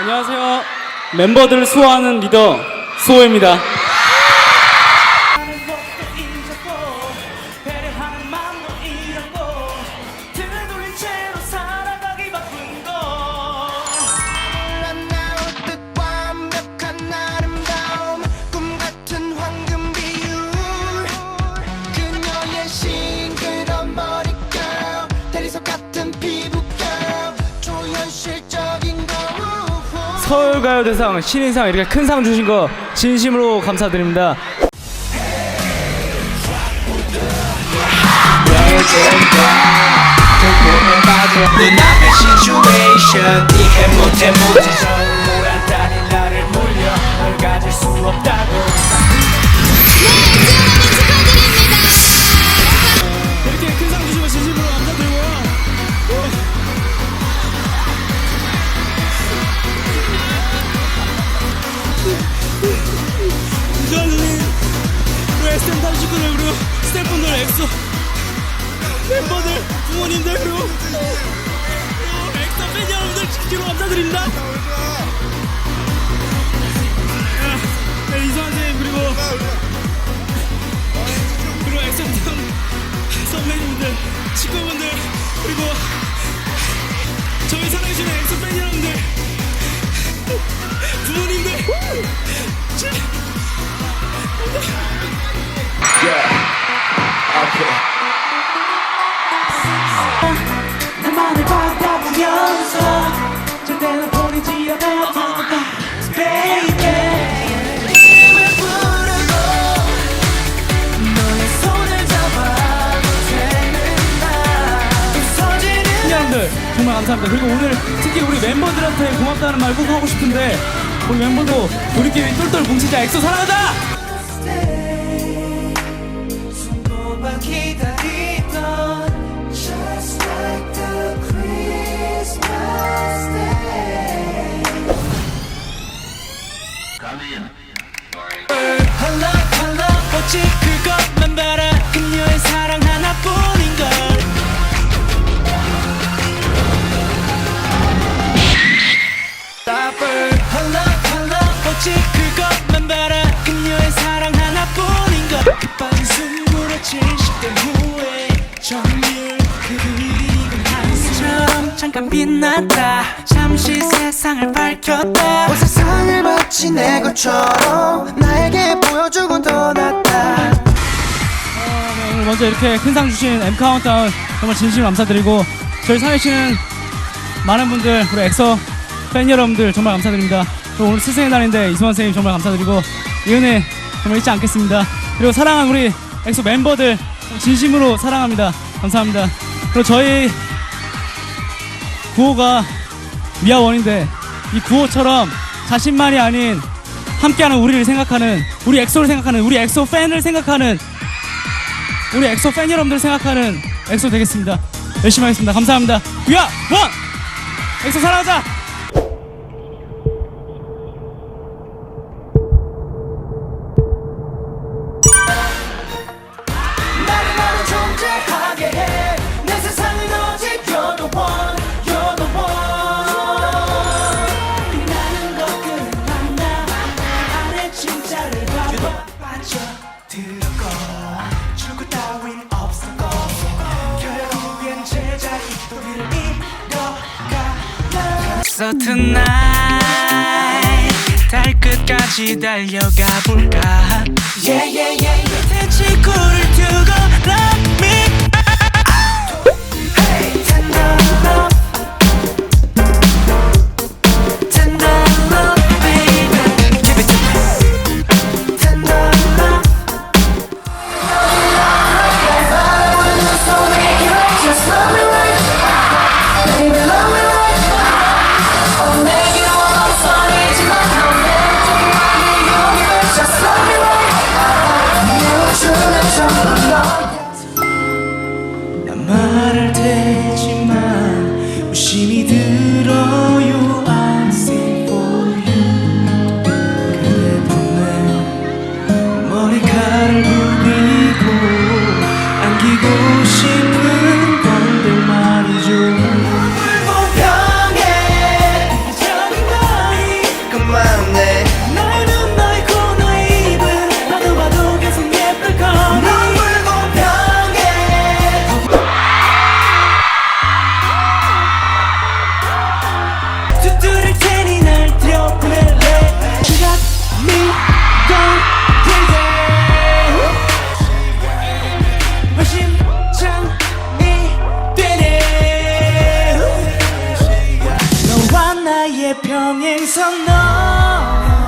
안녕하세요. 멤버들을 수호하는 리더 수호입니다. 서울가요대상 신인상 이렇게 큰 상 주신 거 진심으로 감사드립니다. 그리고 엑소 팬 여러분들 진심으로 감사드립니다. 네, 이성환 선생님 그리고 그리고 엑소 선- 선배님들 친구분들 그리고 저희 사랑해주는 엑소 팬 여러분들 부모님들 감사합니다. 그리고 오늘 특히 우리 멤버들한테 고맙다는 말 꼭 하고 싶은데 우리 멤버도 우리끼리 똘똘 뭉치자. 엑소 사랑하자 손꼽아 기다리던 세상을 밝혔다 온 세상을 마치 내 것처럼 나에게 보여주고 떠났다 네, 오늘 먼저 이렇게 큰 상 주신 M 카운트다운 정말 진심으로 감사드리고 저희 사회시는 많은 분들 우리 엑소 팬 여러분들 정말 감사드립니다. 또 오늘 스승의 날인데 이수만 선생님 정말 감사드리고 이 은혜 정말 잊지 않겠습니다. 그리고 사랑하는 우리 엑소 멤버들 진심으로 사랑합니다. 감사합니다. 그리고 저희 구호가 미아원인데 이 구호처럼 자신만이 아닌 함께하는 우리를 생각하는 우리 엑소를 생각하는 우리 엑소 팬을 생각하는 우리 엑소 팬 여러분들 생각하는 엑소 되겠습니다. 열심히 하겠습니다. 감사합니다. 위아 원 엑소 사랑하자. So tonight 달 끝까지 달려가 볼까 Yeah yeah yeah yeah 대치구를 두고 君で 나의 평행선 너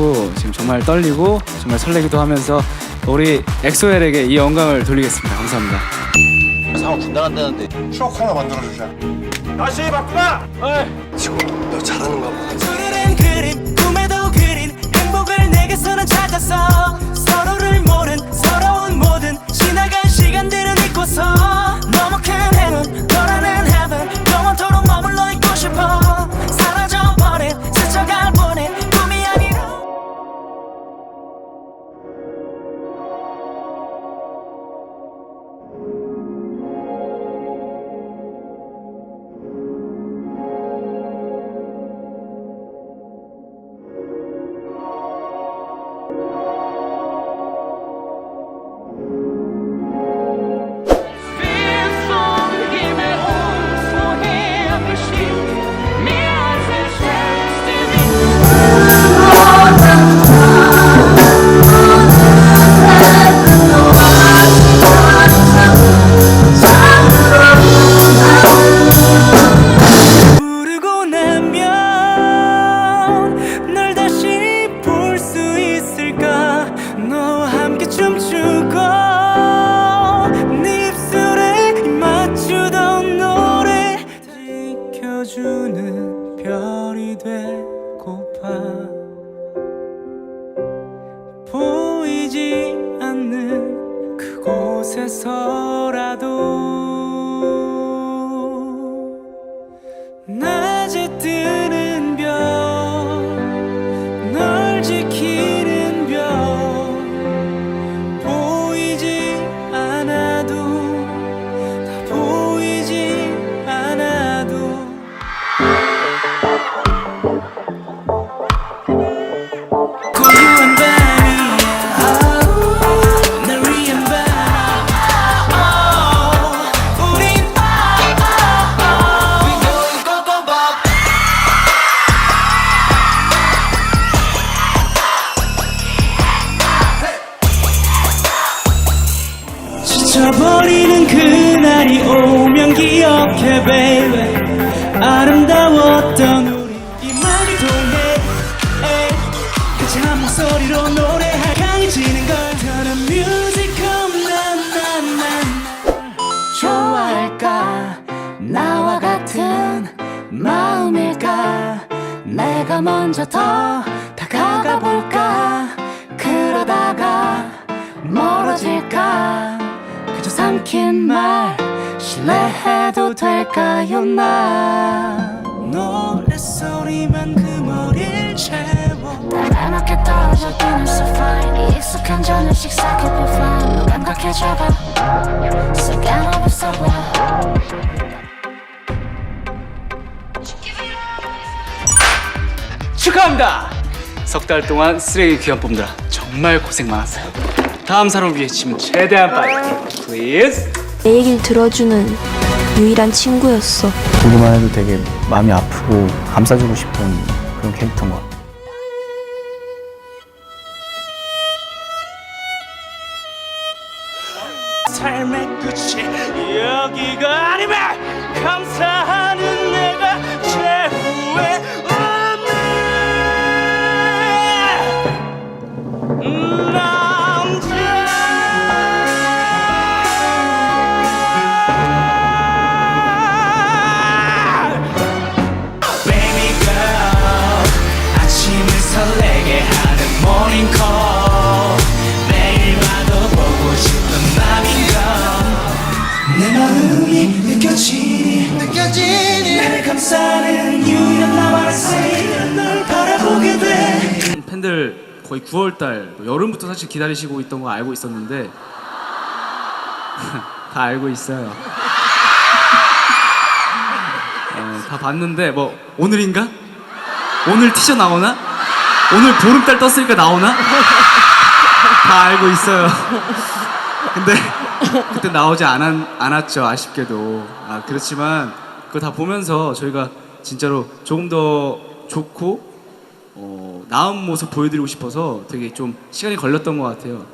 좋고 지금 정말 떨리고 정말 설레기도 하면서 우리 엑소엘에게 이 영광을 돌리겠습니다. 감사합니다. 상황 분당한다는데 추억 하나 만들어주자. 너 잘하는가 보다 지쳐버리는 그날이 오면 기억해 baby. 아름다웠던 우리 이 말이 통해 에이. 가장 목소리로 노래할 강해지는 걸. 더는 music come 나나나. 좋아할까? 나와 같은 마음일까? 내가 먼저 더 다가가 볼까? 그러다가 멀어질까 삼킨 말. 신뢰해도 될까요 나? 노랫소리만 그 머리를 채워. 날맞게 떨어져 뛰는 so fine 익숙한 저녁 식사 keep it fine 너 감각해져봐. 시간 없어 보여 축하합니다. 석 달 동안 쓰레기 귀한 뽐들아 정말 고생 많았어요. 다음 사람을 위해 치면 최대한 파이팅. Please. 내 얘기를 들어주는 유일한 친구였어. 보기만 해도 되게 마음이 아프고 감싸주고 싶은 그런 캐릭터인 것 같아 감싸는 유일한 나만의 say 널 바라보게 돼 팬들 거의 9월달 뭐 여름부터 사실 기다리시고 있던 거 알고 있었는데 다 알고 있어요. 네, 다 봤는데 뭐 오늘인가? 오늘 티셔 나오나? 오늘 보름달 떴으니까 나오나? 다 알고 있어요. 근데 그때 나오지 않았, 않았죠 아쉽게도. 아 그렇지만 그거 다 보면서 저희가 진짜로 조금 더 좋고 어, 나은 모습 보여드리고 싶어서 되게 좀 시간이 걸렸던 것 같아요.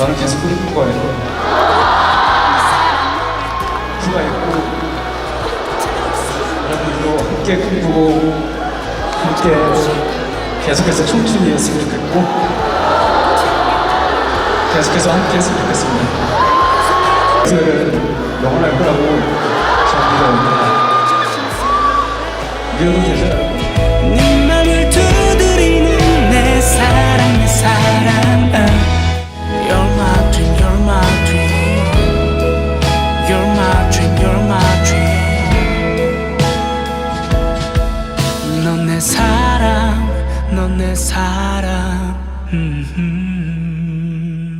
저는 계속 꿈꿀 거예요. 수가 있고 여러분들도 함께 꿈꾸고 함께 계속해서 청춘이었으면 좋겠고 계속해서 함께 했으면 좋겠습니다. 그들은 영원할 거라고 저는 믿어옵니다. 믿어도 되잖아요.